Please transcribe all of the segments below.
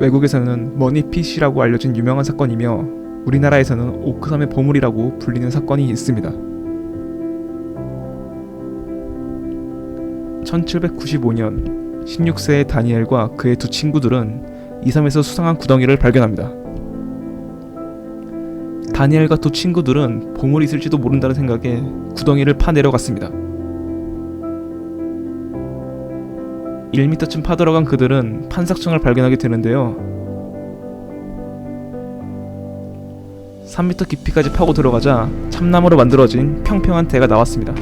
외국에서는 머니핏이라고 알려진 유명한 사건이며 우리나라에서는 오크섬의 보물이라고 불리는 사건이 있습니다. 1795년 16세의 다니엘과 그의 두 친구들은 이 섬에서 수상한 구덩이를 발견합니다. 다니엘과 두 친구들은 보물이 있을지도 모른다는 생각에 구덩이를 파내려 갔습니다. 1m쯤 파들어간 그들은 판삭청을 발견하게 되는데요. 3m 깊이까지 파고 들어가자 참나무로 만들어진 평평한 대가 나왔습니다.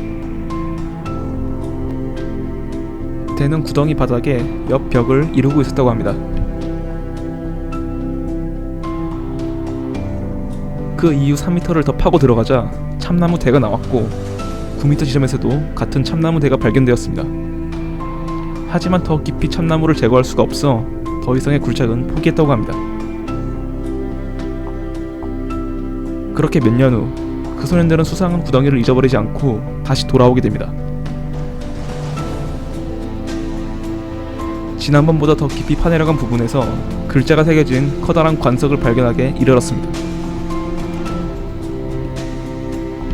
대는 구덩이 바닥에 옆 벽을 이루고 있었다고 합니다. 그 이후 3m를 더 파고 들어가자 참나무 대가 나왔고 9m 지점에서도 같은 참나무 대가 발견되었습니다. 하지만 더 깊이 참나무를 제거할 수가 없어 더 이상의 굴착은 포기했다고 합니다. 그렇게 몇 년 후 그 소년들은 수상한 구덩이를 잊어버리지 않고 다시 돌아오게 됩니다. 지난번보다 더 깊이 파내려간 부분에서 글자가 새겨진 커다란 관석을 발견하게 이르렀습니다.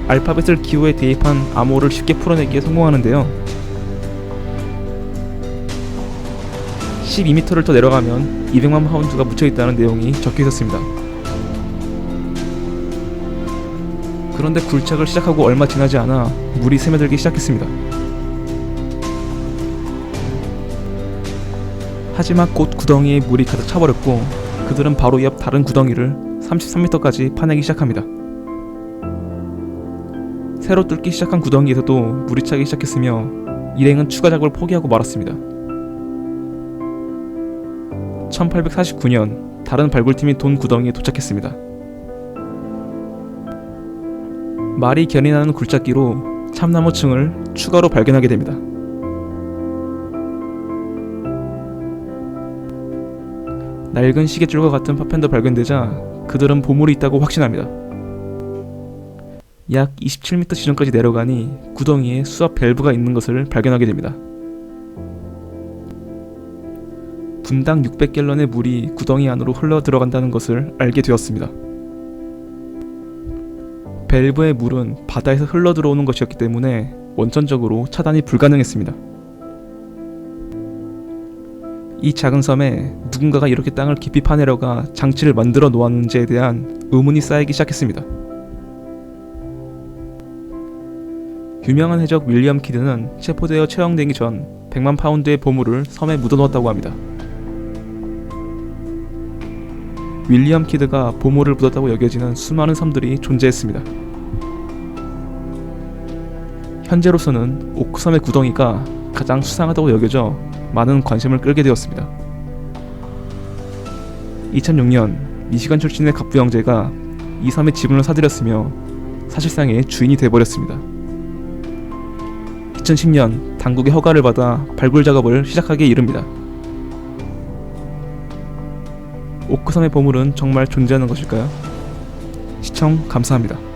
알파벳을 기호에 대입한 암호를 쉽게 풀어내기에 성공하는데요. 12m를 더 내려가면 200만 파운드가 묻혀 있다는 내용이 적혀 있었습니다. 그런데 굴착을 시작하고 얼마 지나지 않아 물이 스며들기 시작했습니다. 하지만 곧 구덩이에 물이 가득 차버렸고 그들은 바로 옆 다른 구덩이를 33m까지 파내기 시작합니다. 새로 뚫기 시작한 구덩이에서도 물이 차기 시작했으며 일행은 추가 작업을 포기하고 말았습니다. 1849년 다른 발굴팀이 돈 구덩이에 도착했습니다. 말이 견인하는 굴착기로 참나무층을 추가로 발견하게 됩니다. 낡은 시계줄과 같은 파편도 발견되자 그들은 보물이 있다고 확신합니다. 약 27m 지점까지 내려가니 구덩이에 수압 밸브가 있는 것을 발견하게 됩니다. 분당 600갤런의 물이 구덩이 안으로 흘러 들어간다는 것을 알게 되었습니다. 밸브의 물은 바다에서 흘러 들어오는 것이었기 때문에 원천적으로 차단이 불가능했습니다. 이 작은 섬에 누군가가 이렇게 땅을 깊이 파내려가 장치를 만들어 놓았는지에 대한 의문이 쌓이기 시작했습니다. 유명한 해적 윌리엄 키드는 체포되어 처형되기 전 100만 파운드의 보물을 섬에 묻어놓았다고 합니다. 윌리엄 키드가 보물을 묻었다고 여겨지는 수많은 섬들이 존재했습니다. 현재로서는 오크섬의 구덩이가 가장 수상하다고 여겨져 많은 관심을 끌게 되었습니다. 2006년 미시간 출신의 갑부 형제가 이 섬의 지분을 사들였으며 사실상의 주인이 되어버렸습니다. 2010년 당국의 허가를 받아 발굴 작업을 시작하기에 이릅니다. 오크섬의 보물은 정말 존재하는 것일까요? 시청 감사합니다.